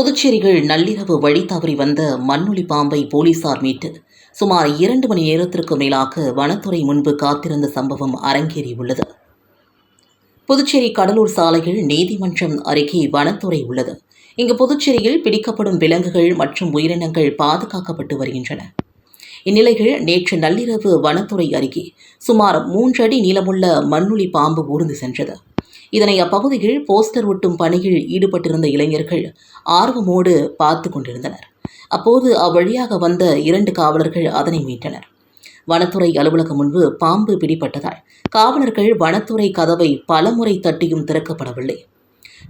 புதுச்சேரிகள் நள்ளிரவு வழி தவறி வந்த மண்ணொலி பாம்பை போலீசார் மீட்டு. சுமார் இரண்டு மணி நேரத்திற்கு மேலாக வனத்துறை முன்பு காத்திருந்த சம்பவம் அரங்கேறியுள்ளது. புதுச்சேரி கடலூர் சாலையில் நீதிமன்றம் அருகே வனத்துறை உள்ளது. இங்கு புதுச்சேரியில் பிடிக்கப்படும் விலங்குகள் மற்றும் உயிரினங்கள் பாதுகாக்கப்பட்டு வருகின்றன. இந்நிலையில் நேற்று நள்ளிரவு வனத்துறை அருகே சுமார் மூன்றடி நீளமுள்ள மண்ணுளி பாம்பு ஊர்ந்து சென்றது. இதனை அப்பகுதியில் போஸ்டர் ஒட்டும் பணியில் ஈடுபட்டிருந்த இளைஞர்கள் ஆர்வமோடு பார்த்து கொண்டிருந்தனர். அப்போது அவ்வழியாக வந்த இரண்டு காவலர்கள் அதனை மீட்டனர். வனத்துறை அலுவலகம் முன்பு பாம்பு பிடிபட்டதால் காவலர்கள் வனத்துறை கதவை பலமுறை தட்டியும் திறக்கப்படவில்லை.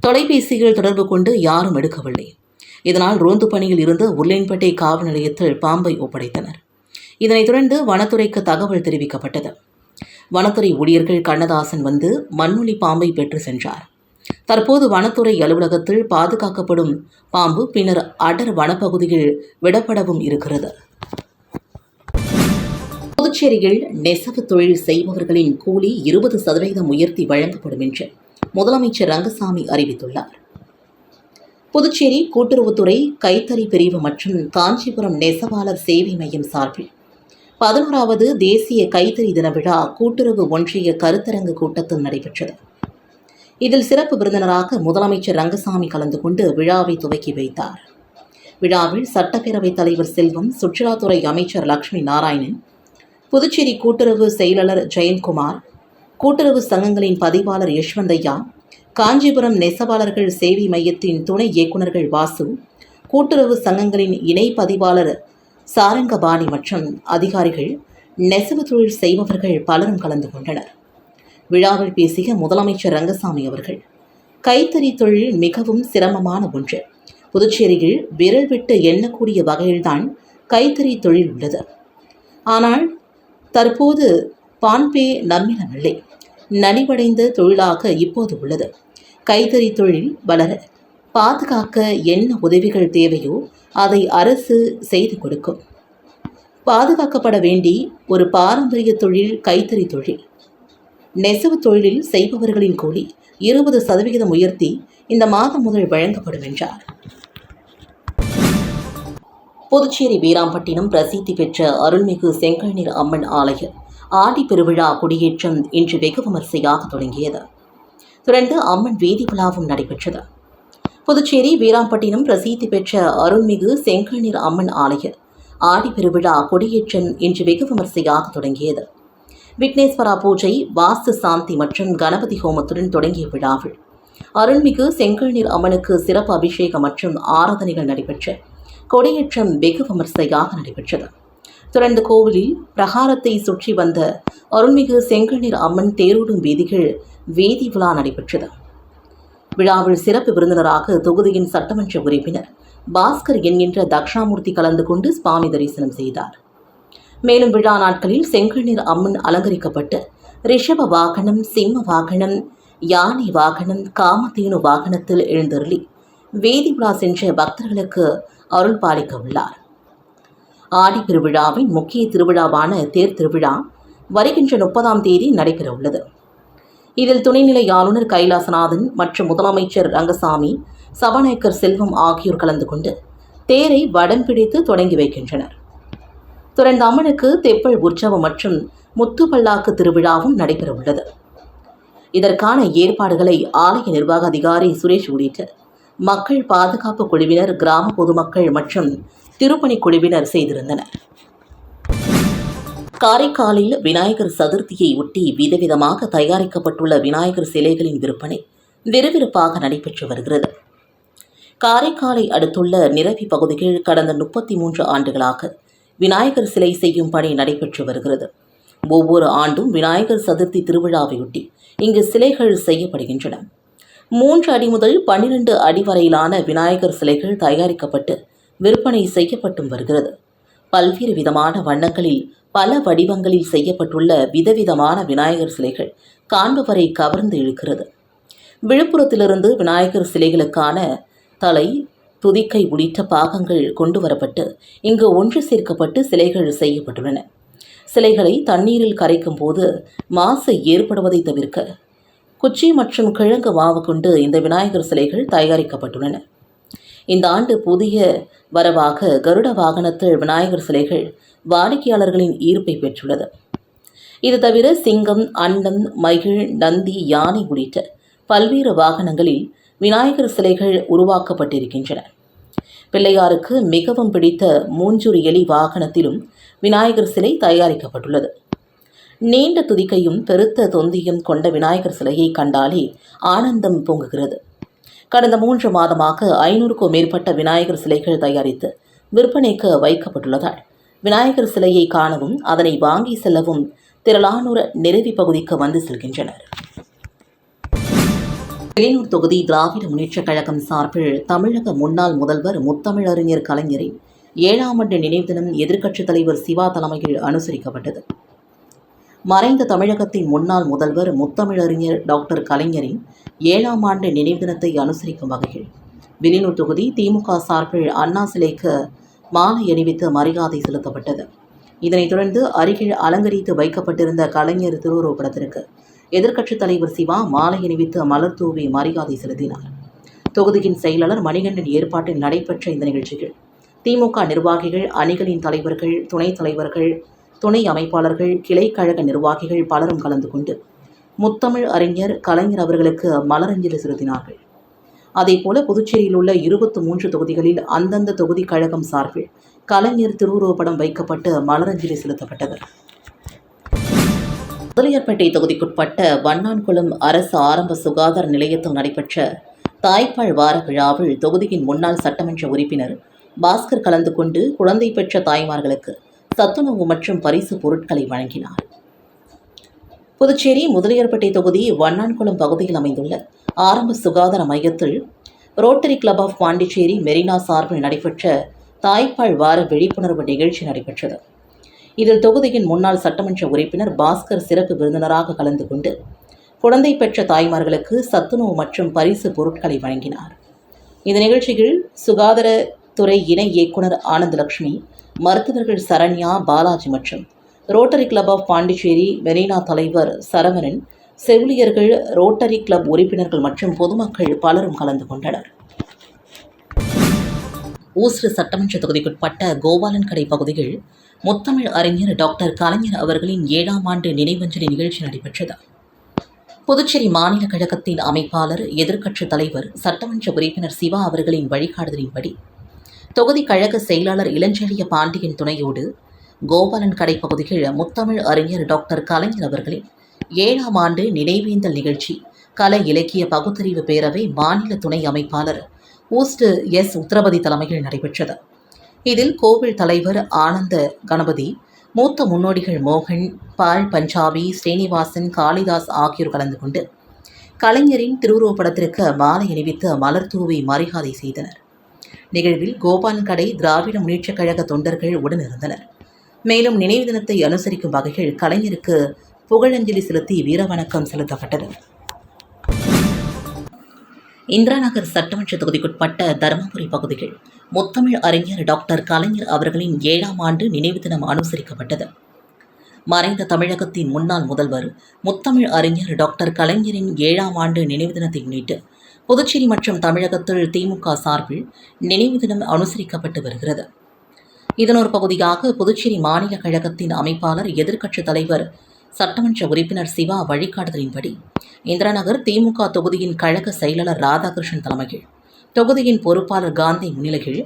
தொலைபேசியில் தொடர்பு கொண்டு யாரும் எடுக்கவில்லை. இதனால் ரோந்து பணியில் இருந்த உருளையன்பேட்டை காவல் நிலையத்தில் பாம்பை ஒப்படைத்தனர். இதனைத் தொடர்ந்து வனத்துறைக்கு தகவல் தெரிவிக்கப்பட்டது. வனத்துறை ஊழியர்கள் கண்ணதாசன் வந்து மண்ணுளி பாம்பை பெற்று சென்றார். தற்போது வனத்துறை அலுவலகத்தில் பாதுகாக்கப்படும் பாம்பு பின்னர் அடர் வனப்பகுதியில் விடப்படவும் இருக்கிறது. புதுச்சேரியில் நெசவு தொழில் செய்பவர்களின் கூலி இருபது சதவீதம் உயர்த்தி வழங்கப்படும் என்று முதலமைச்சர் ரங்கசாமி அறிவித்துள்ளார். புதுச்சேரி கூட்டுறவுத்துறை கைத்தறி பிரிவு மற்றும் காஞ்சிபுரம் நெசவாளர் சேவை மையம் சார்பில் பதினோராவது தேசிய கைத்தறி தின விழா கூட்டுறவு ஒன்றிய கருத்தரங்கு கூட்டத்தில் நடைபெற்றது. இதில் சிறப்பு விருந்தினராக முதலமைச்சர் ரங்கசாமி கலந்து கொண்டு விழாவை துவக்கி வைத்தார். விழாவில் சட்டப்பேரவைத் தலைவர் செல்வம் சுற்றுலாத்துறை அமைச்சர் லக்ஷ்மி நாராயணன் புதுச்சேரி கூட்டுறவு செயலாளர் ஜெயந்த்குமார் கூட்டுறவு சங்கங்களின் பதிவாளர் யஷ்வந்தையா காஞ்சிபுரம் நெசவாளர்கள் சேவை மையத்தின் துணை இயக்குநர்கள் வாசு கூட்டுறவு சங்கங்களின் இணை பதிவாளர் சாரங்கபாணி மற்றும் அதிகாரிகள் நெசவு தொழில் செய்பவர்கள் பலரும் கலந்து கொண்டனர். விழாவில் பேசிய முதலமைச்சர் ரங்கசாமி அவர்கள் கைத்தறி தொழில் மிகவும் சிரமமான ஒன்று. புதுச்சேரியில் விரல் விட்டு எண்ணக்கூடிய வகையில்தான் கைத்தறி தொழில் உள்ளது. ஆனால் தற்போது பான்பே நம்மிடமில்லை நலிவடைந்த தொழிலாக இப்போது உள்ளது. கைத்தறி தொழில் வளர பாதுகாக்க என்ன உதவிகள் தேவையோ அதை அரசு செய்து கொடுக்கும். பாதுகாக்கப்பட வேண்டி ஒரு பாரம்பரிய தொழில் கைத்தறி தொழில். நெசவு தொழிலில் செய்பவர்களின் கூலி இருபது சதவிகிதம் உயர்த்தி இந்த மாதம் முதல் வழங்கப்படும் என்றார். புதுச்சேரி வீராம்பட்டினம் பிரசித்தி பெற்ற அருள்மிகு செங்கல்நீர் அம்மன் ஆலய ஆடி பெருவிழா கொடியேற்றம் இன்று வெகு விமர்சையாக தொடங்கியது. தொடர்ந்து அம்மன் வீதி விழாவும் நடைபெற்றது. புதுச்சேரி வீராம்பட்டினம் பிரசித்தி பெற்ற அருள்மிகு செங்கல்நீர் அம்மன் ஆலய ஆடி பெருவிழா கொடியேற்றம் இன்று வெகு விமர்சையாக தொடங்கியது. விக்னேஸ்வரா பூஜை வாஸ்து சாந்தி மற்றும் கணபதி ஹோமத்துடன் தொடங்கிய விழாவில் அருள்மிகு செங்கல்நீர் அம்மனுக்கு சிறப்பு அபிஷேகம் மற்றும் ஆராதனைகள் நடைபெற்ற கொடியேற்றம் வெகு விமர்சையாக நடைபெற்றது. தொடர்ந்து கோவிலில் பிரகாரத்தை சுற்றி வந்த அருள்மிகு செங்கல்நீர் அம்மன் தேரோடும் வீதிகள் வேதி விழா நடைபெற்றது. விழாவில் சிறப்பு விருந்தினராக தொகுதியின் சட்டமன்ற உறுப்பினர் பாஸ்கர் என்கின்ற தக்ஷாமூர்த்தி கலந்து கொண்டு சுவாமி தரிசனம் செய்தார். மேலும் விழா நாட்களில் செங்கண்ணீர் அம்மன் அலங்கரிக்கப்பட்டு ரிஷப வாகனம் சிம்ம வாகனம் யானை வாகனம் காமதேனு வாகனத்தில் எழுந்தருளி வேதி விழா சென்ற பக்தர்களுக்கு அருள் பாலிக்க உள்ளார். ஆடி திருவிழாவின் முக்கிய திருவிழாவான தேர் திருவிழா வருகின்ற முப்பதாம் தேதி நடைபெற உள்ளது இதில் துணைநிலை ஆளுநர் கைலாசநாதன் மற்றும் முதலமைச்சர் ரங்கசாமி சபாநாயகர் செல்வம் ஆகியோர் கலந்து கொண்டு தேரை வடம் பிடித்து தொடங்கி வைக்கின்றனர். துறந்தாமனுக்கு தெப்பல் உற்சவம் மற்றும் முத்துப்பல்லாக்கு திருவிழாவும் நடைபெற உள்ளது இதற்கான ஏற்பாடுகளை ஆலய நிர்வாக அதிகாரி சுரேஷ் உள்ளிட்ட மக்கள் பாதுகாப்பு குழுவினர் கிராம பொதுமக்கள் மற்றும் திருப்பணி குழுவினர் செய்திருந்தனர். காரைக்காலில் விநாயகர் சதுர்த்தியை ஒட்டி விதவிதமாக தயாரிக்கப்பட்டுள்ள விநாயகர் சிலைகளின் விற்பனை விறுவிறுப்பாக நடைபெற்று வருகிறது. காரைக்காலை அடுத்துள்ள நிரவி பகுதியில் கடந்த முப்பத்தி மூன்று ஆண்டுகளாக விநாயகர் சிலை செய்யும் பணி நடைபெற்று வருகிறது. ஒவ்வொரு ஆண்டும் விநாயகர் சதுர்த்தி திருவிழாவையொட்டி இங்கு சிலைகள் செய்யப்படுகின்றன. மூன்று அடி முதல் பன்னிரண்டு அடி வரையிலான விநாயகர் சிலைகள் தயாரிக்கப்பட்டு விற்பனை செய்யப்பட்டும் வருகிறது. பல்வேறு விதமான வண்ணங்களில் பல வடிவங்களில் செய்யப்பட்டுள்ள விதவிதமான விநாயகர் சிலைகள் காண்பவரை கவர்ந்து இழுக்கிறது. விழுப்புரத்திலிருந்து விநாயகர் சிலைகளுக்கான தலை துதிக்கை உள்ளிட்ட பாகங்கள் கொண்டு வரப்பட்டு இங்கு ஒன்று சேர்க்கப்பட்டு சிலைகள் செய்யப்பட்டுள்ளன. சிலைகளை தண்ணீரில் கரைக்கும் போது மாசு ஏற்படுவதை தவிர்க்க குச்சி மற்றும் கிழங்கு மாவு கொண்டு இந்த விநாயகர் சிலைகள் தயாரிக்கப்பட்டுள்ளன. இந்த ஆண்டு புதிய வரவாக கருட வாகனத்தில் விநாயகர் சிலைகள் வாடிக்கையாளர்களின் ஈர்ப்பை பெற்றுள்ளது. இது தவிர சிங்கம் அண்டம் மகிழ் நந்தி யானை உள்ளிட்ட பல்வேறு வாகனங்களில் விநாயகர் சிலைகள் உருவாக்கப்பட்டிருக்கின்றன. பிள்ளையாருக்கு மிகவும் பிடித்த மூஞ்சூர் எலி வாகனத்திலும் விநாயகர் சிலை தயாரிக்கப்பட்டுள்ளது. நீண்ட துதிக்கையும் பெருத்த தொந்தியும் கொண்ட விநாயகர் சிலையை கண்டாலே ஆனந்தம் பொங்குகிறது. கடந்த மூன்று மாதமாக ஐநூறுக்கும் மேற்பட்ட விநாயகர் சிலைகள் தயாரித்து விற்பனைக்கு வைக்கப்பட்டுள்ளதால் விநாயகர் சிலையை காணவும் அதனை வாங்கி செல்லவும் திரளானோர் நிறைவி பகுதிக்கு வந்து செல்கின்றனர். வேலூர் தொகுதி திராவிட முன்னேற்றக் கழகம் சார்பில் தமிழக முன்னாள் முதல்வர் முத்தமிழறிஞர் கலைஞரின் ஏழாம் ஆண்டு நினைவு தினம் எதிர்க்கட்சித் தலைவர் சிவா தலைமையில் அனுசரிக்கப்பட்டது. மறைந்த தமிழகத்தின் முன்னாள் முதல்வர் முத்தமிழறிஞர் டாக்டர் கலைஞரின் ஏழாம் ஆண்டு நினைவு தினத்தை அனுசரிக்கும் வகையில் வெளியூர் தொகுதி திமுக சார்பில் அண்ணா சிலைக்கு மாலை அணிவித்து மரியாதை செலுத்தப்பட்டது. இதனைத் தொடர்ந்து அருகில் அலங்கரித்து வைக்கப்பட்டிருந்த கலைஞர் திருவுருவப்படத்திற்கு எதிர்க்கட்சித் தலைவர் சிவா மாலை அணிவித்து மலர் தூவி மரியாதை செலுத்தினார். தொகுதியின் செயலாளர் மணிகண்டன் ஏற்பாட்டில் நடைபெற்ற இந்த நிகழ்ச்சியில் திமுக நிர்வாகிகள் அணிகளின் தலைவர்கள் துணைத் தலைவர்கள் துணை அமைப்பாளர்கள் கிளைக்கழக நிர்வாகிகள் பலரும் கலந்து கொண்டு முத்தமிழ் அறிஞர் கலைஞர் அவர்களுக்கு மலரஞ்சலி செலுத்தினார்கள். அதேபோல புதுச்சேரியில் உள்ள இருபத்தி மூன்று தொகுதிகளில் அந்தந்த தொகுதி கழகம் சார்பில் கலைஞர் திருவுருவப்படம் வைக்கப்பட்டு மலரஞ்சலி செலுத்தப்பட்டது. முதலியார்பேட்டை தொகுதிக்குட்பட்ட வண்ணான்குளம் அரசு ஆரம்ப சுகாதார நிலையத்தில் நடைபெற்ற தாய்ப்பால் வார விழாவில் தொகுதியின் முன்னாள் சட்டமன்ற உறுப்பினர் பாஸ்கர் கலந்து கொண்டு குழந்தை பெற்ற தாய்மார்களுக்கு சத்துணவு மற்றும் பரிசு பொருட்களை வழங்கினார். புதுச்சேரி முதலியார்பேட்டை தொகுதி வண்ணான்குளம் பகுதியில் அமைந்துள்ள ஆரம்ப சுகாதார மையத்தில் Rotary Club of Pondicherry Marina சார்பில் நடைபெற்ற தாய்ப்பால் வார விழிப்புணர்வு நிகழ்ச்சி நடைபெற்றது. இதில் தொகுதியின் முன்னாள் சட்டமன்ற உறுப்பினர் பாஸ்கர் சிறப்பு விருந்தினராக கலந்து கொண்டு குழந்தை பெற்ற தாய்மார்களுக்கு சத்துணவு மற்றும் பரிசு பொருட்களை வழங்கினார். இந்த நிகழ்ச்சியில் சுகாதாரத்துறை இணை இயக்குனர் ஆனந்தலட்சுமி மருத்துவர்கள் சரண்யா பாலாஜி மற்றும் ரோட்டரி கிளப் ஆஃப் பாண்டிச்சேரி வெனினா தலைவர் சரவணன் செவிலியர்கள் ரோட்டரி கிளப் உறுப்பினர்கள் மற்றும் பொதுமக்கள் பலரும் கலந்து கொண்டனர். ஊசுறு சட்டமன்ற தொகுதிக்குட்பட்ட கோபாலன்கடை பகுதியில் முத்தமிழ் அறிஞர் டாக்டர் கலைஞர் அவர்களின் ஏழாம் ஆண்டு நினைவஞ்சலி நிகழ்ச்சி நடைபெற்றது. புதுச்சேரி மாநில கழகத்தின் அமைப்பாளர் எதிர்க்கட்சித் தலைவர் சட்டமன்ற உறுப்பினர் சிவா அவர்களின் வழிகாட்டுதலின்படி தொகுதி கழக செயலாளர் இளஞ்செழிய பாண்டியன் துணையோடு கோபாலன் கடை பகுதியில் முத்தமிழ் அறிஞர் டாக்டர் கலைஞர் அவர்களின் ஏழாம் ஆண்டு நினைவேந்தல் நிகழ்ச்சி. கலை இலக்கிய பகுத்தறிவு பேரவை மாநில துணை அமைப்பாளர் ஊஸ்ட் எஸ் உத்தரபதி தலைமையில் நடைபெற்றது. இதில் கோவில் தலைவர் ஆனந்த கணபதி மூத்த முன்னோடிகள் மோகன் பால் பஞ்சாபி ஸ்ரீனிவாசன் காளிதாஸ் ஆகியோர் கலந்து கொண்டு கலைஞரின் திருவுருவப்படத்திற்கு மாலை அணிவித்து மலர் தூவி மரியாதை செய்தனர். நிகழ்வில் கோபாலன் கடை திராவிட முன்னேற்றக் கழக தொண்டர்கள் உடனிருந்தனர். மேலும் நினைவு தினத்தை அனுசரிக்கும் வகையில் கலைஞருக்கு புகழஞ்சலி செலுத்தி வீரவணக்கம் செலுத்தப்பட்டது. இந்திரா நகர் சட்டமன்ற தொகுதிக்குட்பட்ட தருமபுரி பகுதியில் முத்தமிழ் அறிஞர் டாக்டர் கலைஞர் அவர்களின் ஏழாம் ஆண்டு நினைவு தினம் அனுசரிக்கப்பட்டது. மறைந்த தமிழகத்தின் முன்னாள் முதல்வர் முத்தமிழ் அறிஞர் டாக்டர் கலைஞரின் ஏழாம் ஆண்டு நினைவு தினத்தை முன்னிட்டு புதுச்சேரி மற்றும் தமிழகத்தில் திமுக சார்பில் நினைவு தினம் அனுசரிக்கப்பட்டு வருகிறது. இதன் ஒரு பகுதியாக புதுச்சேரி மாநில கழகத்தின் அமைப்பாளர் எதிர்க்கட்சித் தலைவர் சட்டமன்ற உறுப்பினர் சிவா வழிகாட்டுதலின்படி இந்திராநகர் திமுக தொகுதியின் கழக செயலாளர் ராதாகிருஷ்ணன் தலைமையில் தொகுதியின் பொறுப்பாளர் காந்தி முன்னிலையில்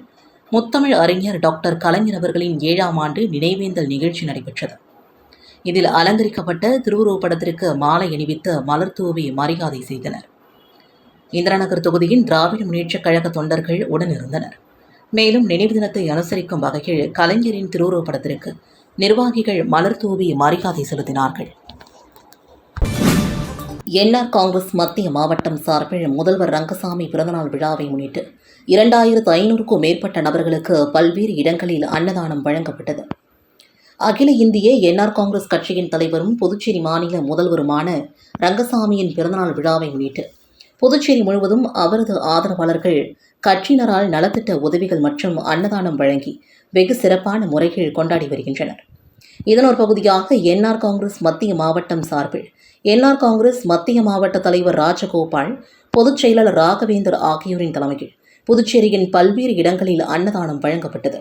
முத்தமிழ் அறிஞர் டாக்டர் கலைஞர் அவர்களின் ஏழாம் ஆண்டு நினைவேந்தல் நிகழ்ச்சி நடைபெற்றது. இதில் அலங்கரிக்கப்பட்ட திருவுருவப்படத்திற்கு மாலை அணிவித்து மலர் தூவி மரியாதை செய்தனர். இந்திராநகர் தொகுதியின் திராவிட முன்னேற்றக் கழக தொண்டர்கள் உடனிருந்தனர். மேலும் நினைவு தினத்தை அனுசரிக்கும் வகையில் கலைஞரின் திருவுருவப்படத்திற்கு நிர்வாகிகள் மலர் தூவி மரியாதை செலுத்தினார்கள். என்ஆர் காங்கிரஸ் மத்திய மாவட்டம் சார்பில் முதல்வர் ரங்கசாமி பிறந்தநாள் விழாவை முன்னிட்டு இரண்டாயிரத்து ஐநூறுக்கும் மேற்பட்ட நபர்களுக்கு பல்வேறு இடங்களில் அன்னதானம் வழங்கப்பட்டது. அகில இந்திய என்ஆர் காங்கிரஸ் கட்சியின் தலைவரும் புதுச்சேரி மாநில முதல்வருமான ரங்கசாமியின் பிறந்தநாள் விழாவை முன்னிட்டு புதுச்சேரி முழுவதும் அவரது ஆதரவாளர்கள் கட்சியினரால் நலத்திட்ட உதவிகள் மற்றும் அன்னதானம் வழங்கி வெகு சிறப்பான முறைகள் கொண்டாடி வருகின்றனர். இதன் ஒரு பகுதியாக என்ஆர் காங்கிரஸ் மத்திய மாவட்டம் சார்பில் என்ஆர் காங்கிரஸ் மத்திய மாவட்ட தலைவர் ராஜகோபால் பொதுச் செயலாளர் ராகவேந்தர் ஆகியோரின் தலைமையில் புதுச்சேரியின் பல்வேறு இடங்களில் அன்னதானம் வழங்கப்பட்டது.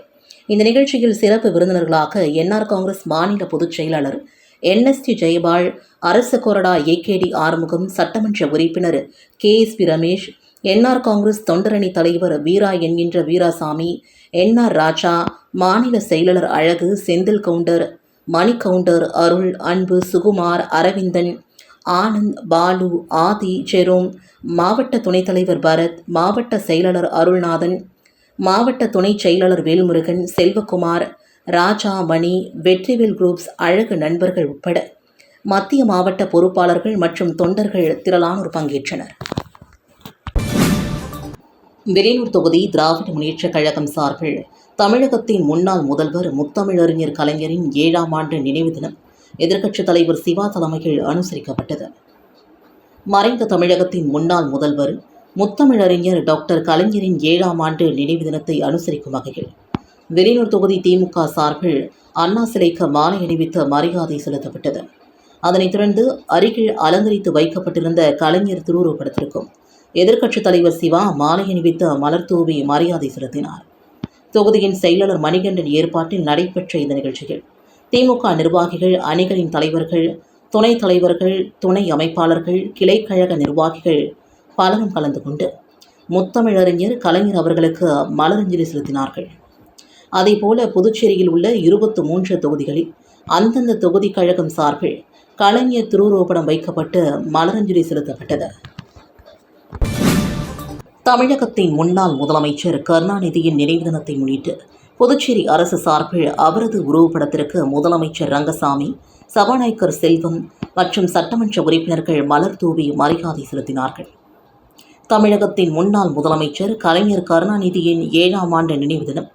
இந்த நிகழ்ச்சியில் சிறப்பு விருந்தினர்களாக என்ஆர் காங்கிரஸ் மாநில பொதுச் செயலாளர் என்எஸ்டி ஜெயபால் அரசு கொறடா ஏகேடி ஆறுமுகம் சட்டமன்ற உறுப்பினர் K S P Ramesh NR Congress தொண்டரணி தலைவர் வீரா என்கின்ற வீராசாமி என்ஆர் ராஜா மாநில செயலாளர் அழகு செந்தில் கவுண்டர் மணி கவுண்டர் அருள் அன்பு சுகுமார் அரவிந்தன் ஆனந்த் பாலு ஆதி ஜெரோம் மாவட்ட துணைத் தலைவர் பரத் மாவட்ட செயலாளர் அருள்நாதன் மாவட்ட துணைச் செயலாளர் வேல்முருகன் செல்வகுமார் ராஜா மணி வெற்றிவேல் குரூப்ஸ் அழகு நண்பர்கள் உட்பட மத்திய மாவட்ட பொறுப்பாளர்கள் மற்றும் தொண்டர்கள் திரளானோர் பங்கேற்றனர். வெளியூர் தொகுதி திராவிட முன்னேற்றக் கழகம் சார்பில் தமிழகத்தின் முன்னாள் முதல்வர் முத்தமிழறிஞர் கலைஞரின் ஏழாம் ஆண்டு நினைவு தினம் எதிர்க்கட்சித் தலைவர் சிவா தலைமையில் அனுசரிக்கப்பட்டது. மறைந்த தமிழகத்தின் முன்னாள் முதல்வர் முத்தமிழறிஞர் டாக்டர் கலைஞரின் ஏழாம் ஆண்டு நினைவு தினத்தை அனுசரிக்கும் வகையில் வெளியூர் தொகுதி திமுக சார்பில் அண்ணா சிலைக்கு மாலை அணிவித்து மரியாதை செலுத்தப்பட்டது. அதனைத் தொடர்ந்து அருகில் அலங்கரித்து வைக்கப்பட்டிருந்த கலைஞர் திருவுருவப்படத்திற்கும் எதிர்க்கட்சித் தலைவர் சிவா மாலை அணிவித்து மலர் தூவி மரியாதை செலுத்தினார். தொகுதியின் செயலாளர் மணிகண்டன் ஏற்பாட்டில் நடைபெற்ற இந்த நிகழ்ச்சியில் திமுக நிர்வாகிகள் அணிகளின் தலைவர்கள் துணைத் தலைவர்கள் துணை அமைப்பாளர்கள் கிளைக்கழக நிர்வாகிகள் பலரும் கலந்து கொண்டு முத்தமிழறிஞர் கலைஞர் அவர்களுக்கு மலரஞ்சலி செலுத்தினார்கள். அதேபோல புதுச்சேரியில் உள்ள இருபத்து மூன்று தொகுதிகளில் அந்தந்த தொகுதி கழகம் சார்பில் கலைஞர் திருவுருவப்படம் வைக்கப்பட்டு மலரஞ்சலி செலுத்தப்பட்டது. தமிழகத்தின் முன்னாள் முதலமைச்சர் கருணாநிதியின் நினைவு தினத்தை முன்னிட்டு புதுச்சேரி அரசு சார்பில் அவரது உருவப்படத்திற்கு முதலமைச்சர் ரங்கசாமி சபாநாயகர் செல்வம் மற்றும் சட்டமன்ற உறுப்பினர்கள் மலர் தூவி மரியாதை செலுத்தினார்கள். தமிழகத்தின் முன்னாள் முதலமைச்சர் கலைஞர் கருணாநிதியின் ஏழாம் ஆண்டு நினைவு தினம்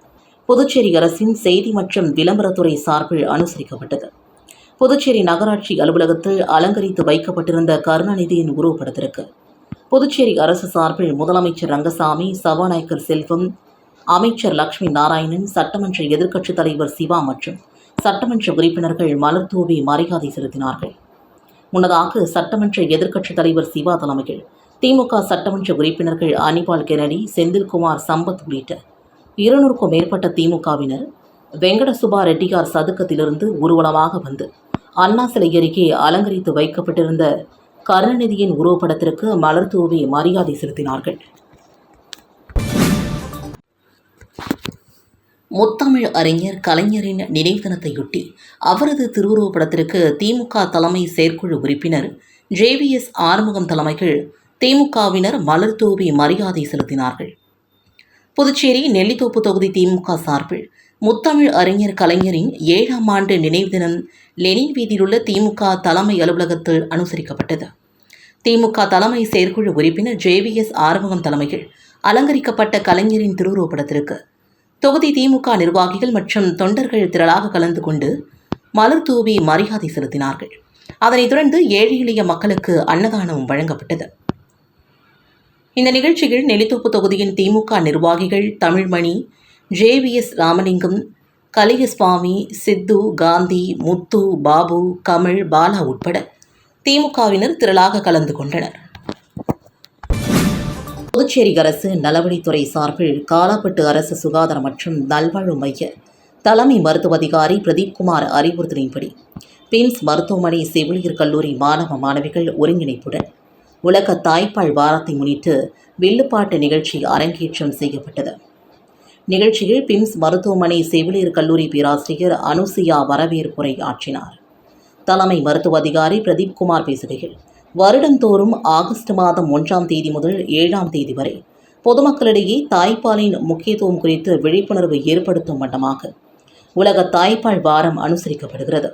புதுச்சேரி அரசின் செய்தி மற்றும் விளம்பரத்துறை சார்பில் அனுசரிக்கப்பட்டது. புதுச்சேரி நகராட்சி அலுவலகத்தில் அலங்கரித்து வைக்கப்பட்டிருந்த கருணாநிதியின் உருவப்படத்திற்கு புதுச்சேரி அரசு சார்பில் முதலமைச்சர் ரங்கசாமி சபாநாயகர் செல்வம் அமைச்சர் லக்ஷ்மி நாராயணன் சட்டமன்ற எதிர்க்கட்சித் தலைவர் சிவா மற்றும் சட்டமன்ற உறுப்பினர்கள் மலர் தூவி மரியாதை செலுத்தினார்கள். முன்னதாக சட்டமன்ற எதிர்க்கட்சித் தலைவர் சிவா தலைமையில் திமுக சட்டமன்ற உறுப்பினர்கள் அனிபால் கெனடி செந்தில்குமார் சம்பத் உள்ளிட்ட இருநூறுக்கும் மேற்பட்ட திமுகவினர் வெங்கடசுபா ரெட்டியார் சதுக்கத்திலிருந்து ஊர்வலமாக வந்து அண்ணா சிலை அருகே அலங்கரித்து வைக்கப்பட்டிருந்த கருணாநிதியின் உருவப்படத்திற்கு மலர் தூவி மரியாதை செலுத்தினார்கள். முத்தமிழ் அறிஞர் கலைஞரின் நினைவு தினத்தையொட்டி அவரது திருவுருவப்படத்திற்கு திமுக தலைமை செயற்குழு உறுப்பினர் ஜேவிஎஸ் ஆறுமுகம் தலைமையில் திமுகவினர் மலர் தூவி மரியாதை செலுத்தினார்கள். புதுச்சேரி நெல்லித்தோப்பு தொகுதி திமுக சார்பில் முத்தமிழ் அறிஞர் கலைஞரின் ஏழாம் ஆண்டு நினைவு தினம் லெனின் வீதியிலுள்ள திமுக தலைமை அலுவலகத்தில் அனுசரிக்கப்பட்டது. திமுக தலைமை செயற்குழு உறுப்பினர் ஜேவிஎஸ் ஆறுமுகம் தலைமையில் அலங்கரிக்கப்பட்ட கலைஞரின் திருவுருவப்படத்திற்கு தொகுதி திமுக நிர்வாகிகள் மற்றும் தொண்டர்கள் திரளாக கலந்து கொண்டு மலர் தூவி மரியாதை செலுத்தினார்கள். அதனைத் தொடர்ந்து ஏழை எளிய மக்களுக்கு அன்னதானம் வழங்கப்பட்டது. இந்த நிகழ்ச்சியில் நெல்லித்தோப்பு தொகுதியின் திமுக நிர்வாகிகள் Tamilmani J V S Ramalingam Kaliyaswamy Sidhu Gandhi Muthu Babu Kamal Bala உட்பட திமுகவினர் திரளாக கலந்து கொண்டனர். புதுச்சேரி அரசு நலவழித்துறை சார்பில் காலாப்பட்டு அரசு சுகாதார மற்றும் நல்வாழ்வு மைய தலைமை மருத்துவ அதிகாரி பிரதீப்குமார் அறிவுறுத்தலின்படி பிம்ஸ் மருத்துவமனை செவிலியர் கல்லூரி மாணவ மாணவிகள் ஒருங்கிணைப்புடன் உலக தாய்ப்பால் வாரத்தை முன்னிட்டு வில்லுப்பாட்டு நிகழ்ச்சி அரங்கேற்றம் செய்யப்பட்டது. நிகழ்ச்சியில் பிம்ஸ் மருத்துவமனை செவிலியர் கல்லூரி பேராசிரியர் அனுசியா வரவேற்புரை ஆற்றினார். தலைமை மருத்துவ அதிகாரி பிரதீப் குமார் பேசுகையில் வருடந்தோறும் ஆகஸ்ட் மாதம் ஒன்றாம் தேதி முதல் ஏழாம் தேதி வரை பொதுமக்களிடையே தாய்ப்பாலின் முக்கியத்துவம் குறித்து விழிப்புணர்வு ஏற்படுத்தும் மட்டமாக உலக தாய்ப்பால் வாரம் அனுசரிக்கப்படுகிறது.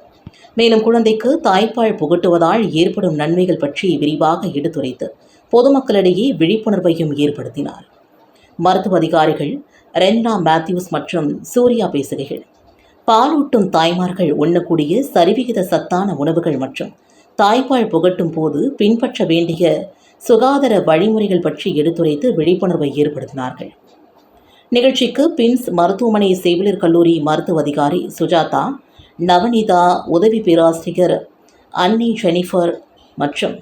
மேலும் குழந்தைக்கு தாய்ப்பால் புகட்டுவதால் ஏற்படும் நன்மைகள் பற்றி விரிவாக எடுத்துரைத்து பொதுமக்களிடையே விழிப்புணர்வையும் ஏற்படுத்தினார். மருத்துவ அதிகாரிகள் ரென்னா மேத்யூஸ் மற்றும் சூர்யா பேசுகைகள் பாலூட்டும் தாய்மார்கள் உண்ணக்கூடிய சரிவிகித சத்தான உணவுகள் மற்றும் தாய்ப்பால் புகட்டும் போது பின்பற்ற வேண்டிய சுகாதார வழிமுறைகள் பற்றி எடுத்துரைத்து விழிப்புணர்வை ஏற்படுத்தினார்கள். நிகழ்ச்சிக்கு பின்ஸ் மருத்துவமனை செவிலியர் கல்லூரி மருத்துவ அதிகாரி சுஜாதா நவனிதா உதவி பேராசிரியர் அன்னி ஜெனிஃபர் மற்றும்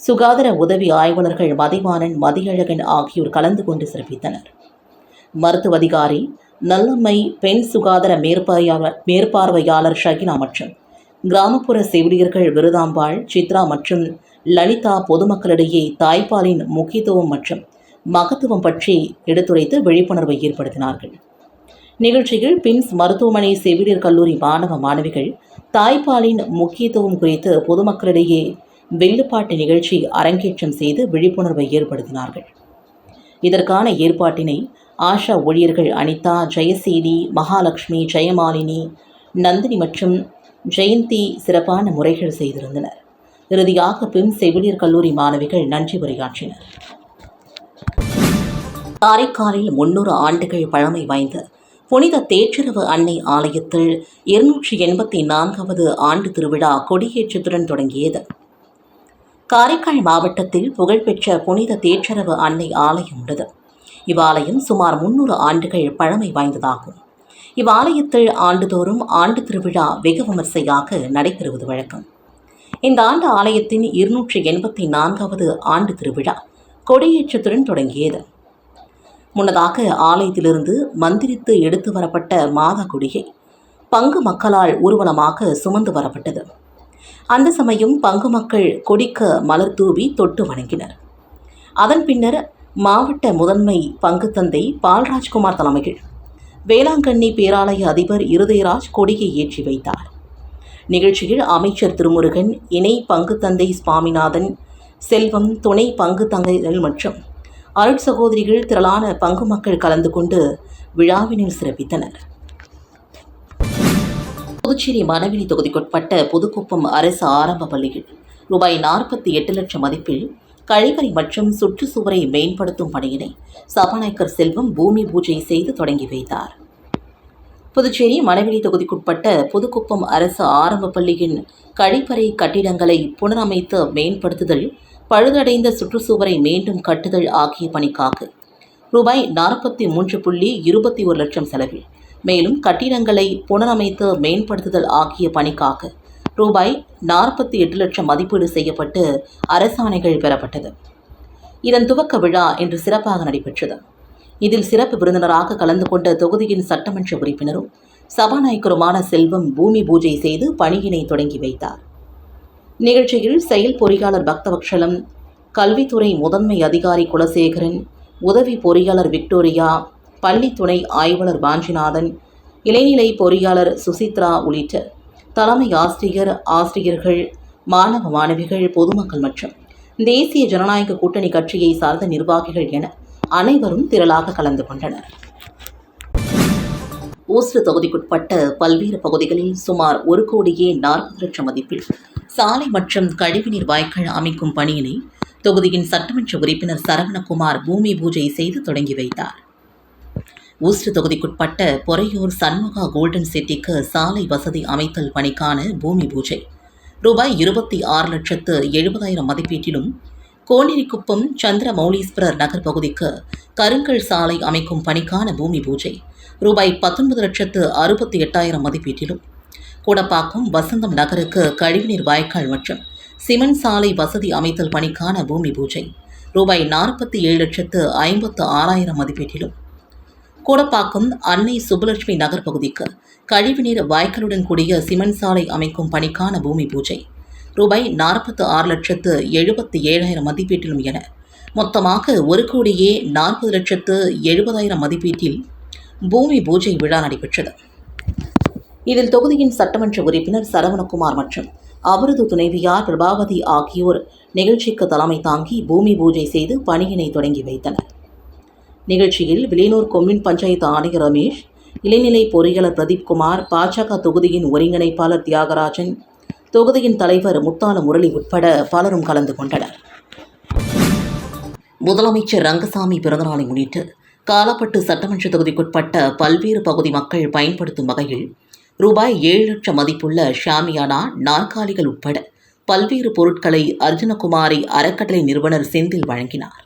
சுகாதார உதவி ஆய்வாளர்கள் மதிவானன் மதியழகன் ஆகியோர் கலந்து கொண்டு சிறப்பித்தனர். மருத்துவ அதிகாரி நல்லம்மை பெண் சுகாதார மேற்பார்வையாளர் மேற்பார்வையாளர் ஷகினா மற்றும் கிராமப்புற செவிலியர்கள் விருதாம்பாள் சித்ரா மற்றும் லலிதா பொதுமக்களிடையே தாய்ப்பாலின் முக்கியத்துவம் மற்றும் மகத்துவம் பற்றி எடுத்துரைத்து விழிப்புணர்வை ஏற்படுத்தினார்கள். நிகழ்ச்சியில் பிம்ஸ் மருத்துவமனை செவிலியர் கல்லூரி மாணவ மாணவிகள் தாய்ப்பாலின் முக்கியத்துவம் குறித்து பொதுமக்களிடையே வெள்ளுப்பாட்டு நிகழ்ச்சி அரங்கேற்றம் செய்து விழிப்புணர்வை ஏற்படுத்தினார்கள். இதற்கான ஏற்பாட்டினை ஆஷா ஊழியர்கள் அனிதா ஜெயசீலி மகாலட்சுமி ஜெயமாலினி நந்தினி மற்றும் ஜெயந்தி சிறப்பான முறைகள் செய்திருந்தனர். இறுதியாக பிம் செவிலியர் கல்லூரி மாணவிகள் நன்றி உரையாற்றினர். காரைக்காலில் முன்னூறு ஆண்டுகள் பழமை வாய்ந்த புனித தேற்றரவு அன்னை ஆலயத்தில் இருநூற்றி எண்பத்தி நான்காவது ஆண்டு திருவிழா கொடியேற்றத்துடன் தொடங்கியது. காரைக்கால் மாவட்டத்தில் புகழ்பெற்ற புனித தேற்றரவு அன்னை ஆலயம் உள்ளது. இவ்வாலயம் சுமார் முன்னூறு ஆண்டுகள் பழமை வாய்ந்ததாகும். இவ்வாலயத்தில் ஆண்டுதோறும் ஆண்டு திருவிழா வெகு விமர்சையாக நடைபெறுவது வழக்கம். இந்த ஆண்டு ஆலயத்தின் இருநூற்றி எண்பத்தி நான்காவது ஆண்டு திருவிழா கொடியேற்றத்துடன் தொடங்கியது. முன்னதாக ஆலயத்திலிருந்து மந்திரித்து எடுத்து வரப்பட்ட மாதா கொடியை பங்கு மக்களால் ஊர்வலமாக சுமந்து வரப்பட்டது. அந்த சமயம் பங்கு மக்கள் கொடிக்க மலர் தூவி தொட்டு வணங்கினர். அதன் பின்னர் மாவட்ட முதன்மை பங்கு தந்தை பால்ராஜ்குமார் தலைமையில் வேளாங்கண்ணி பேராலய அதிபர் இருதயராஜ் கொடியை ஏற்றி வைத்தார். நிகழ்ச்சியில் அமைச்சர் திருமுருகன் இணை பங்கு தந்தை சுவாமிநாதன் செல்வம் துணை பங்கு தங்கைகள் மற்றும் அருட் சகோதரிகள் திரளான பங்கு மக்கள் கலந்து கொண்டு விழாவினில் சிறப்பித்தனர். புதுச்சேரி மணவெளி தொகுதிக்குட்பட்ட புதுக்குப்பம் அரசு ஆரம்ப பள்ளியில் ரூபாய் நாற்பத்தி எட்டு லட்சம் மதிப்பில் கழிவறை மற்றும் சுற்றுச்சுவரை மேம்படுத்தும் பணியினை சபாநாயகர் செல்வம் பூமி பூஜை செய்து தொடங்கி வைத்தார். புதுச்சேரி மணவெளி தொகுதிக்குட்பட்ட புதுக்குப்பம் அரசு ஆரம்ப பள்ளியின் கழிப்பறை கட்டிடங்களை புனரமைத்து மேம்படுத்துதல் பழுதடைந்த சுற்றுச்சுவரை மீண்டும் கட்டுதல் ஆகிய பணிக்காக. ரூபாய் நாற்பத்தி மூன்று புள்ளி இருபத்தி ஒரு லட்சம் செலவில். மேலும் கட்டிடங்களை புனரமைத்து மேம்படுத்துதல் ஆகிய பணிக்காக ரூபாய் நாற்பத்தி எட்டு லட்சம் மதிப்பீடு செய்யப்பட்டு அரசாணைகள் பெறப்பட்டது. இதன் துவக்க விழா இன்று சிறப்பாக நடைபெற்றது. இதில் சிறப்பு விருந்தினராக கலந்து கொண்ட தொகுதியின் சட்டமன்ற உறுப்பினரும் சபாநாயகருமான செல்வம் பூமி பூஜை செய்து பணியினை தொடங்கி வைத்தார். நிகழ்ச்சியில் செயல் பொறியாளர் பக்தவக்ஷலம் கல்வித்துறை முதன்மை அதிகாரி குலசேகரன் உதவி பொறியாளர் விக்டோரியா பள்ளி துணை ஆய்வாளர் வாஞ்சிநாதன் இளைநிலை பொறியாளர் சுசித்ரா உள்ளிட்ட தலைமை ஆசிரியர் ஆசிரியர்கள் மாணவ மாணவிகள் பொதுமக்கள் மற்றும் தேசிய ஜனநாயக கூட்டணி கட்சியை சார்ந்த நிர்வாகிகள் என அனைவரும் திரளாக கலந்து கொண்டனர். ஊஸ்டு தொகுதிக்குட்பட்ட பல்வேறு பகுதிகளில் சுமார் ஒரு கோடியே நாற்பது லட்சம் மதிப்பில் சாலை மற்றும் கழிவுநீர் வாய்க்கால் அமைக்கும் பணியினை தொகுதியின் சட்டமன்ற உறுப்பினர் சரவணகுமார் பூமி பூஜை செய்து தொடங்கி வைத்தார். ஊஸ்ட் தொகுதிக்குட்பட்ட பொறையூர் சண்முகா கோல்டன் சிட்டிக்கு சாலை வசதி அமைத்தல் பணிக்கான பூமி பூஜை. ரூபாய் இருபத்தி ஆறு லட்சத்து எழுபதாயிரம் மதிப்பீட்டிலும் கோனேரிக்குப்பம் சந்திரமௌலீஸ்வரர் நகர் பகுதிக்கு கருங்கல் சாலை அமைக்கும் பணிக்கான பூமி பூஜை. ரூபாய் பத்தொன்பது லட்சத்து அறுபத்தி எட்டாயிரம் மதிப்பீட்டிலும் கூடப்பாக்கம் வசந்தம் நகருக்கு கழிவுநீர் வாய்க்கால் மற்றும் சிமெண்ட் சாலை வசதி அமைத்தல் பணிக்கான பூமி பூஜை. ரூபாய் நாற்பத்தி ஏழு லட்சத்து ஐம்பத்து ஆறாயிரம் மதிப்பீட்டிலும். கூடப்பாக்கம் அன்னை சுப்புலட்சுமி நகர் பகுதிக்கு கழிவுநீர் வாய்க்காலுடன் கூடிய சிமெண்ட் சாலை அமைக்கும் பணிக்கான பூமி பூஜை. ரூபாய் நாற்பத்து ஆறு லட்சத்து எழுபத்தி ஏழாயிரம் மதிப்பீட்டிலும் என மொத்தமாக ஒரு கோடியே நாற்பது லட்சத்து எழுபதாயிரம் மதிப்பீட்டில் பூமி பூஜை விழா நடைபெற்றது. இதில் தொகுதியின் சட்டமன்ற உறுப்பினர் சரவணகுமார் மற்றும் அவரது துணைவியார் பிரபாவதி ஆகியோர் நிகழ்ச்சிக்கு தலைமை தாங்கி பூமி பூஜை செய்து பணியினை தொடங்கி வைத்தனர். நிகழ்ச்சியில் விலையூர் கொம்யூன் பஞ்சாயத்து ஆணையர் ரமேஷ் இளைநிலை பொறியாளர் பிரதீப் குமார் பாஜக தொகுதியின் ஒருங்கிணைப்பாளர் தியாகராஜன் தொகுதியின் தலைவர் முத்தான முரளி உட்பட பலரும் கலந்து கொண்டனர். முதலமைச்சர் ரங்கசாமி பிறந்தநாளை முன்னிட்டு காலப்பட்டு சட்டமன்ற தொகுதிக்குட்பட்ட பல்வேறு பகுதி மக்கள் பயன்படுத்தும் வகையில் ரூபாய் ஏழு லட்சம் மதிப்புள்ள ஷாமியானா நாற்காலிகள் உட்பட பல்வேறு பொருட்களை அர்ஜுனகுமாரி அறக்கட்டளை நிறுவனர் செந்தில் வழங்கினார்.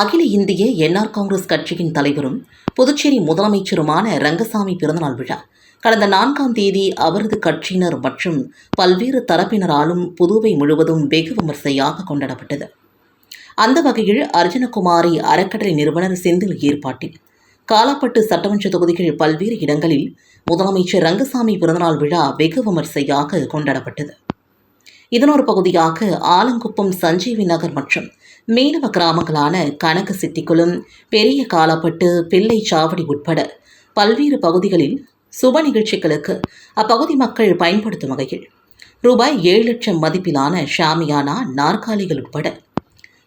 அகில இந்திய என்ஆர் காங்கிரஸ் கட்சியின் தலைவரும் புதுச்சேரி முதலமைச்சருமான ரங்கசாமி பிறந்தநாள் விழா கடந்த நான்காம் தேதி அவரது கட்சியினர் மற்றும் பல்வேறு தரப்பினராலும் புதுவை முழுவதும் வெகு விமர்சையாக கொண்டாடப்பட்டது. அந்த வகையில் அர்ஜுனகுமாரி அறக்கட்டளை நிறுவனர் செந்தில் ஏற்பாட்டில் காலாப்பட்டு சட்டமன்ற தொகுதிகள் பல்வேறு இடங்களில் முதலமைச்சர் ரங்கசாமி பிறந்தநாள் விழா வெகு விமர்சையாக கொண்டாடப்பட்டது. இதனொரு பகுதியாக ஆலங்குப்பம் சஞ்சீவி நகர் மற்றும் மீனவ கிராமங்களான கனக சிட்டிக்குளம் பெரிய காலப்பட்டு பிள்ளை சாவடி உட்பட பல்வேறு பகுதிகளில் சுப நிகழ்ச்சிகளுக்கு அப்பகுதி மக்கள் பயன்படுத்தும் வகையில் ரூபாய் ஏழு லட்சம் மதிப்பிலான ஷாமியானா நாற்காலிகள் உட்பட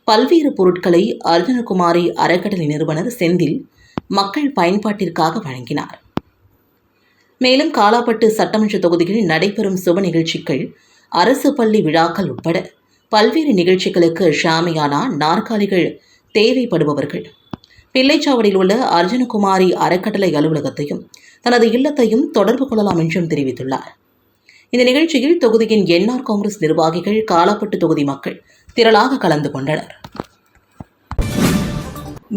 பல்வேறு பொருட்களை அர்ஜுனகுமாரி அறக்கட்டளை நிறுவனர் செந்தில் மக்கள் பயன்பாட்டிற்காக வழங்கினார். மேலும் காலாப்பட்டு சட்டமன்ற தொகுதிகளில் நடைபெறும் சுப நிகழ்ச்சிகள் அரசு பள்ளி விழாக்கள் உட்பட பல்வேறு நிகழ்ச்சிகளுக்கு ஷாமியானா நாற்காலிகள் தேவைப்படுபவர்கள். பிள்ளைச்சாவடியில் உள்ள அர்ஜுனகுமாரி அறக்கட்டளை அலுவலகத்தையும் தனது இல்லத்தையும் தொடர்பு கொள்ளலாம் என்றும் தெரிவித்துள்ளார். இந்த நிகழ்ச்சியில் தொகுதியின் என்ஆர் காங்கிரஸ் நிர்வாகிகள் காலாப்பட்டு தொகுதி மக்கள் திரளாக கலந்து கொண்டனர்.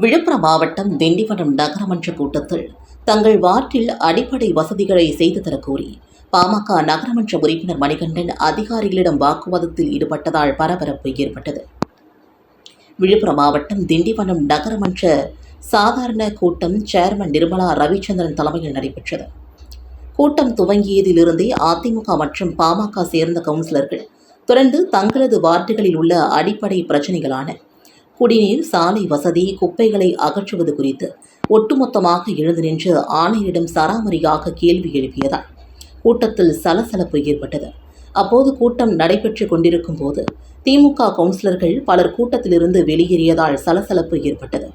விழுப்புரம் மாவட்டம் திண்டிவனம் நகரமன்ற கூட்டத்தில் தங்கள் வார்டில் அடிப்படை வசதிகளை செய்து தரக்கோரி பாமக நகரமன்ற உறுப்பினர் மணிகண்டன் அதிகாரிகளிடம் வாக்குவாதத்தில் ஈடுபட்டதால் பரபரப்பு ஏற்பட்டது. விழுப்புரம் மாவட்டம் திண்டிவனம் நகரமன்ற சாதாரண கூட்டம் சேர்மன் நிர்மலா ரவிச்சந்திரன் தலைமையில் நடைபெற்றது. கூட்டம் துவங்கியதிலிருந்தே அதிமுக மற்றும் பாமக சேர்ந்த கவுன்சிலர்கள் தொடர்ந்து தங்களது வார்டுகளில் உள்ள அடிப்படை பிரச்சினைகளான குடிநீர் சாலை வசதி குப்பைகளை அகற்றுவது குறித்து ஒட்டுமொத்தமாக எழுந்து நின்று ஆணையரிடம் சராமரியாக கேள்வி எழுப்பியதால் கூட்டத்தில் சலசலப்பு ஏற்பட்டது. அப்போது கூட்டம் நடைபெற்று கொண்டிருக்கும் போது திமுக கவுன்சிலர்கள் பலர் கூட்டத்திலிருந்து வெளியேறியதால் சலசலப்பு ஏற்பட்டது.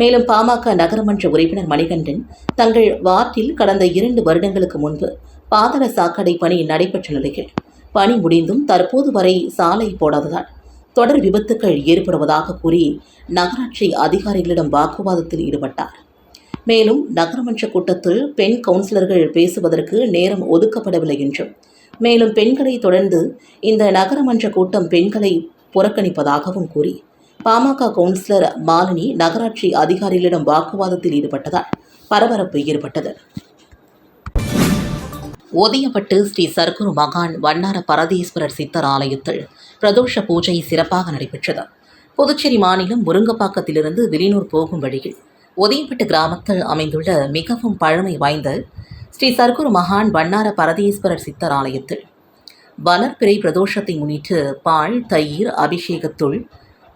மேலும் பாமக நகரமன்ற உறுப்பினர் மணிகண்டன் தங்கள் வார்டில் கடந்த இரண்டு வருடங்களுக்கு முன்பு பாதள சாக்கடை பணி நடைபெற்ற நிலையில் பணி முடிந்தும் தற்போது வரை சாலை போடாததால் தொடர் விபத்துக்கள் ஏற்படுவதாக கூறி நகராட்சி அதிகாரிகளிடம் வாக்குவாதத்தில் ஈடுபட்டார். மேலும் நகரமன்ற கூட்டத்தில் பெண் கவுன்சிலர்கள் பேசுவதற்கு நேரம் ஒதுக்கப்படவில்லை என்றும் மேலும் பெண்களை தொடர்ந்து இந்த நகரமன்ற கூட்டம் பெண்களை புறக்கணிப்பதாகவும் கூறி பாமக கவுன்சிலர் மாலினி நகராட்சி அதிகாரிகளிடம் வாக்குவாதத்தில் ஈடுபட்டதால் பரபரப்பு ஏற்பட்டது. ஒதியப்பட்டு ஸ்ரீ சர்க்குரு மகான் வண்ணார பரதீஸ்வரர் சித்தர் ஆலயத்தில் பிரதோஷ பூஜை சிறப்பாக நடைபெற்றது. புதுச்சேரி மாநிலம் முருங்கப்பாக்கத்திலிருந்து வெளியூர் போகும் வழியில் ஒதியப்பட்டு கிராமத்தில் அமைந்துள்ள மிகவும் பழமை வாய்ந்த ஸ்ரீ சர்க்குரு மகான் வண்ணார பரதீஸ்வரர் சித்தர் ஆலயத்தில் வளர்பிறை பிரதோஷத்தை முன்னிட்டு பால் தயிர் அபிஷேகத்துள்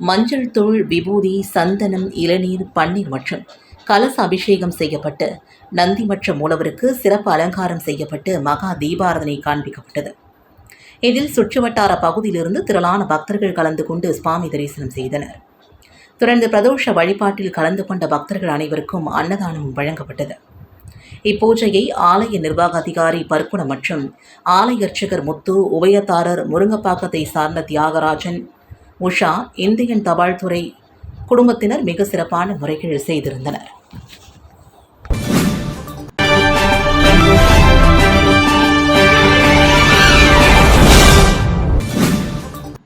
மஞ்சள் தூள் விபூதி சந்தனம் இளநீர் பன்னீர் மற்றும் கலச அபிஷேகம் செய்யப்பட்டு நந்தி மற்றும் மூலவருக்கு சிறப்பு அலங்காரம் செய்யப்பட்டு மகா தீபாரதனை காண்பிக்கப்பட்டது. இதில் சுற்றுவட்டார பகுதியிலிருந்து திரளான பக்தர்கள் கலந்து கொண்டு சுவாமி தரிசனம் செய்தனர். தொடர்ந்து பிரதோஷ வழிபாட்டில் கலந்து கொண்ட பக்தர்கள் அனைவருக்கும் அன்னதானம் வழங்கப்பட்டது. இப்பூஜையை ஆலய நிர்வாக அதிகாரி பர்க்குணம் மற்றும் ஆலய அர்ச்சகர் முத்து உபயதாரர் முருங்கப்பாக்கத்தை சார்ந்த தியாகராஜன் உஷா இந்தியன் தபால்துறை குடும்பத்தினர் மிக சிறப்பான முறைகள் செய்திருந்தனர்.